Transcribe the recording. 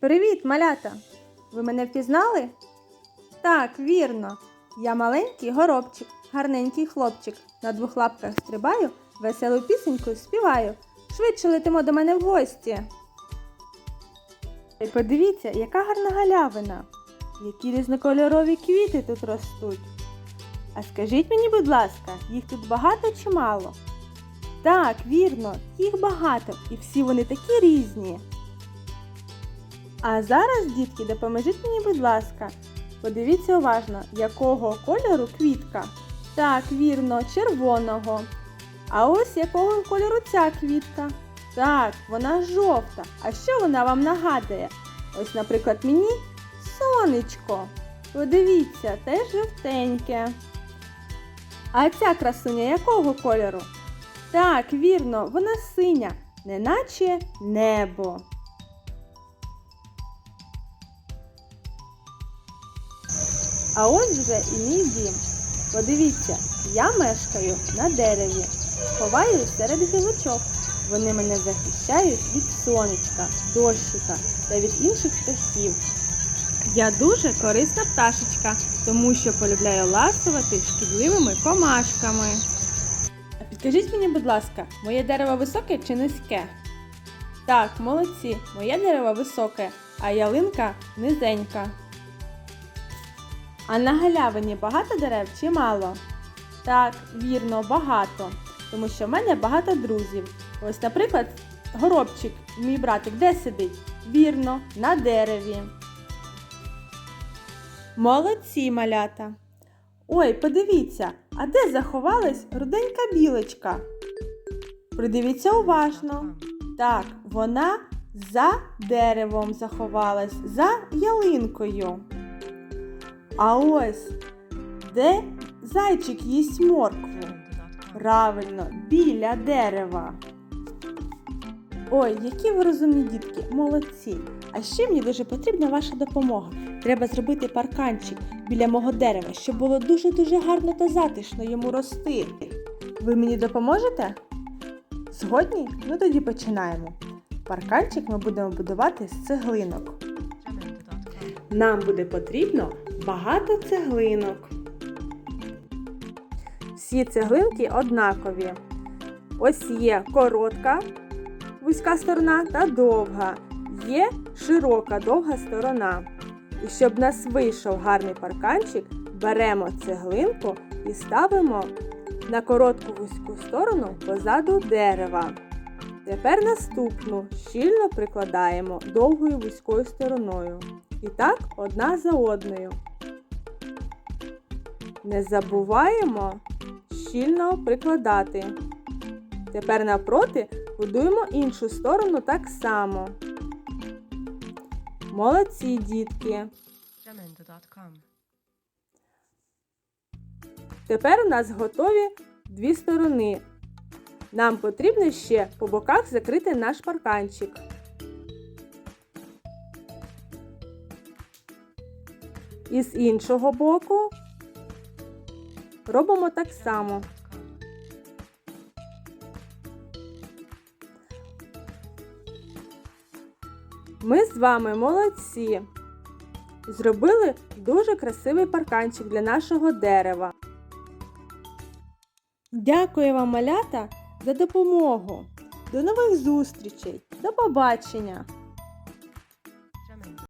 Привіт, малята! Ви мене впізнали? Так, вірно. Я маленький горобчик, гарненький хлопчик. На двох лапках стрибаю, веселу пісеньку співаю. Швидше летимо до мене в гості. І подивіться, яка гарна галявина. Які різнокольорові квіти тут ростуть. А скажіть мені, будь ласка, їх тут багато чи мало? Так, вірно, їх багато, і всі вони такі різні. А зараз, дітки, допоможіть мені, будь ласка. Подивіться уважно, якого кольору квітка. Так, вірно, червоного. А ось якого кольору ця квітка. Так, вона жовта. А що вона вам нагадує? Ось, наприклад, мені сонечко. Подивіться, теж жовтеньке. А ця красуня якого кольору? Так, вірно, вона синя, неначе небо. А ось вже і мій дім. Подивіться, я мешкаю на дереві, ховаюсь серед гілочок. Вони мене захищають від сонечка, дощика та від інших птахів. Я дуже корисна пташечка, тому що полюбляю ласувати шкідливими комашками. А підкажіть мені, будь ласка, моє дерево високе чи низьке? Так, молодці, моє дерево високе, а ялинка низенька. А на галявині багато дерев чи мало? Так, вірно, багато. Тому що в мене багато друзів. Ось, наприклад, горобчик, мій братик, де сидить? Вірно, на дереві. Молодці, малята. Ой, подивіться, а де заховалась руденька білочка? Придивіться уважно. Так, вона за деревом заховалась, за ялинкою. А ось де зайчик їсть моркву? Правильно, біля дерева. Ой, які ви розумні дітки, молодці. А ще мені дуже потрібна ваша допомога. Треба зробити парканчик біля мого дерева, щоб було дуже-дуже гарно та затишно йому рости. Ви мені допоможете? Згодні? Ну тоді починаємо. Парканчик ми будемо будувати з цеглинок. Нам буде потрібно багато цеглинок. Всі цеглинки однакові. Ось є коротка вузька сторона та довга. Є широка довга сторона. І щоб в нас вийшов гарний парканчик, беремо цеглинку і ставимо на коротку вузьку сторону позаду дерева. Тепер наступну щільно прикладаємо довгою вузькою стороною. І так одна за одною. Не забуваємо щільно прикладати. Тепер навпроти будуємо іншу сторону так само. Молодці, дітки! Тепер у нас готові дві сторони. Нам потрібно ще по боках закрити наш парканчик. І з іншого боку робимо так само. Ми з вами молодці. Зробили дуже красивий парканчик для нашого дерева. Дякую вам, малята, за допомогу. До нових зустрічей. До побачення!